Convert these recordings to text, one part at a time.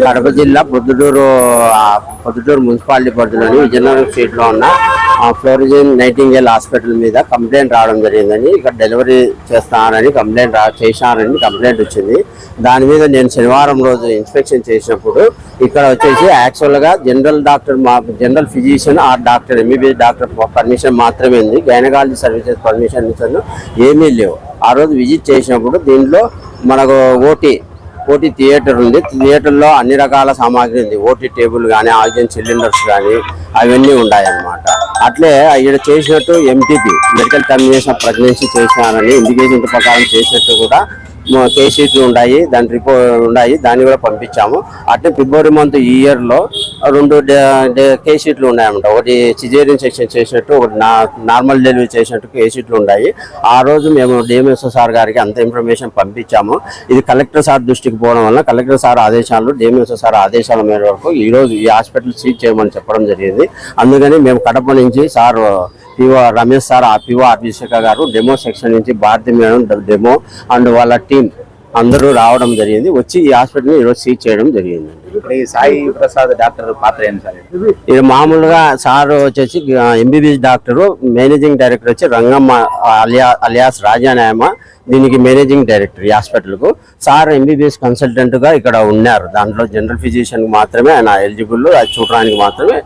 Kadapa జిల్లా Proddatur Proddatur municipality పరిధిలోని విజయనగరం స్ట్రీట్లో ఉన్న ఆ, నైటింగేల్ హాస్పిటల్ మీద కంప్లైంట్ రావడం జరిగిందని ఇక్కడ డెలివరీ చేస్తానని కంప్లైంట్ రా చేశానని కంప్లైంట్ వచ్చింది. దాని మీద నేను శనివారం రోజు ఇన్స్పెక్షన్ చేసినప్పుడు ఇక్కడ వచ్చేసి యాక్చువల్గా జనరల్ డాక్టర్ మా జనరల్ ఫిజిషియన్ ఆ డాక్టర్ ఎంబీబీఎస్ డాక్టర్ పర్మిషన్ మాత్రమే ఉంది. గైనకాలజీ సర్వీసెస్ పర్మిషన్ ఏమీ లేవు. ఆ రోజు విజిట్ చేసినప్పుడు దీంట్లో మనకు ఓటీ ఓటీ థియేటర్ ఉంది. థియేటర్లో అన్ని రకాల సామాగ్రి ఉంది. ఓటీ టేబుల్ కానీ ఆక్సిజన్ సిలిండర్స్ కానీ అవన్నీ ఉన్నాయన్నమాట. అట్లే ఇక్కడ చేసినట్టు ఎంటీపీ మెడికల్ టర్మినేషన్ ప్రెగ్నెన్సీ చేసినారని ఇండికేషన్ ప్రకారం చేసినట్టు కూడా కేసీట్లు ఉన్నాయి దాని రిపోర్ట్ ఉన్నాయి దాన్ని కూడా పంపించాము. అట్లే ఫిబ్రవరి మంత్ ఈ ఇయర్లో రెండు కేసీట్లు ఉన్నాయన్నమాట. ఒకటి సిజేరియన్ సెక్షన్ చేసినట్టు ఒకటి నార్మల్ డెలివరీ చేసినట్టు కేసీట్లు ఉన్నాయి ఆ రోజు మేము డిఎంఎస్ఓ సార్ గారికి అంత ఇన్ఫర్మేషన్ పంపించాము. ఇది కలెక్టర్ సార్ దృష్టికి పోవడం వల్ల కలెక్టర్ సార్ ఆదేశాలు డిఎంఎస్ఓ సార్ ఆదేశాల మేరకు ఈ రోజు ఈ హాస్పిటల్ సీజ్ చేయమని చెప్పడం జరిగింది. అందుకని మేము కడప నుంచి సార్ పిఓ రమేష్ సార్ ఆ PO Abhisheka garu demo section నుంచి భారతి మేడం డెమో అండ్ వాళ్ళ టీం అందరూ రావడం జరిగింది. వచ్చి ఈ హాస్పిటల్ని ఈరోజు సీజ్ చేయడం జరిగింది ఇప్పుడు ఈ సాయి ప్రసాద్ డాక్టర్ పాత్ర ఏంటి సార్? ఇది? మామూలుగా సార్ వచ్చేసి ఎంబీబీఎస్ డాక్టర్ మేనేజింగ్ డైరెక్టర్ వచ్చి రంగమ్మ అలియా అలియాస్ రాజానాయమ దీనికి మేనేజింగ్ డైరెక్టర్ ఈ హాస్పిటల్కు. సార్ ఎంబీబీఎస్ కన్సల్టెంట్గా ఇక్కడ ఉన్నారు. దాంట్లో జనరల్ ఫిజిషియన్ మాత్రమే ఆయన ఎలిజిబుల్ అది చూడడానికి మాత్రమే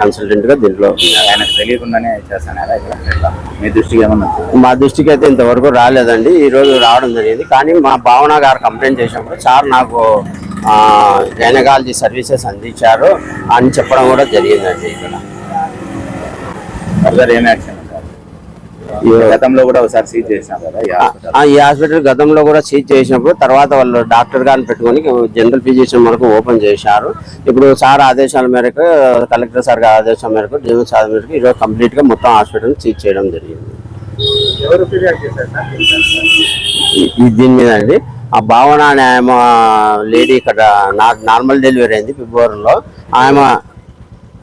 కన్సల్టెంట్గా దీంట్లో ఆయనకు తెలియకుండానే చేస్తాను ఇక్కడ? మీ దృష్టికి ఏమన్నా మా దృష్టికి అయితే ఇంతవరకు రాలేదండి. ఈ రోజు రావడం జరిగింది. కానీ మా భావన గారు కంప్లైంట్ చేసినప్పుడు సార్ నాకు గైనకాలజీ సర్వీసెస్ అందించారు అని చెప్పడం కూడా జరిగిందండి ఇక్కడ. గతంలో కూడా ఒకసారి సీజ్ చేసినాం కదా ఈ హాస్పిటల్. ఆ, ఈ హాస్పిటల్ గతంలో కూడా సీజ్ చేసినప్పుడు తర్వాత వాళ్ళు డాక్టర్ గారిని పెట్టుకొని జనరల్ ఫిజిషియన్ వరకు ఓపెన్ చేశారు. ఇప్పుడు సార్ ఆదేశాల మేరకు కలెక్టర్ సార్ గారి ఆదేశాల మేరకు డిఎం సార్ మేరకు ఈరోజు కంప్లీట్గా మొత్తం హాస్పిటల్ సీజ్ చేయడం జరిగింది. దీని మీద అండి. ఆ భావన అనే ఆమె లేడీ ఇక్కడ నా- నార్మల్ డెలివరీ అయింది ఫిబ్రవరిలో. ఆమె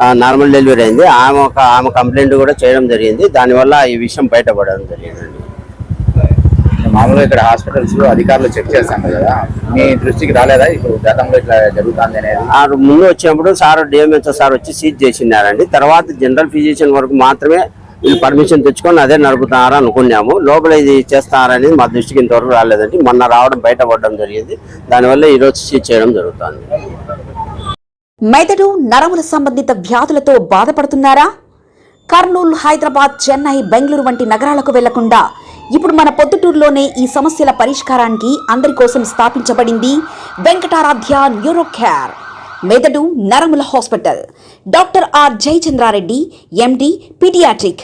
ఆ, నార్మల్ డెలివరీ అయింది. ఆమె ఒక ఆమె కంప్లైంట్ కూడా చేయడం జరిగింది. దానివల్ల ఈ విషయం బయటపడడం జరిగిందండి మామూలుగా ఇక్కడ హాస్పిటల్స్లో అధికారులు చెక్ చేస్తాం కదా. మీ దృష్టికి రాలేదా? ఇప్పుడు గతంలో ఇట్లా జరుగుతుంది అనేది? ఆ ముందు వచ్చినప్పుడు సార్ డిఎంహెచ్ఓ సార్ వచ్చి సీజ్ చేసినారండి. తర్వాత జనరల్ ఫిజిషియన్ వరకు మాత్రమే వీళ్ళు పర్మిషన్ తెచ్చుకొని అదే నడుపుతారా అనుకున్నాము. లోపల ఇది చేస్తారనేది మా దృష్టికి ఇంతవరకు రాలేదండి. మొన్న రావడం బయటపడడం జరిగింది. దానివల్ల ఈ రోజు సీజ్ చేయడం జరుగుతుంది. మెదడు నరముల సంబంధిత వ్యాధులతో బాధపడుతున్నారా? కర్నూలు హైదరాబాద్ చెన్నై బెంగళూరు వంటి నగరాలకు వెళ్ళకుండా ఇప్పుడు మన పొద్దుటూరులోనే ఈ సమస్యల పరిష్కారానికి అందరి కోసం స్థాపించబడింది వెంకటారాధ్య న్యూరో కేర్ మెదడు నరముల hospital. Doctor R Jayachandra Reddy MD paediatric.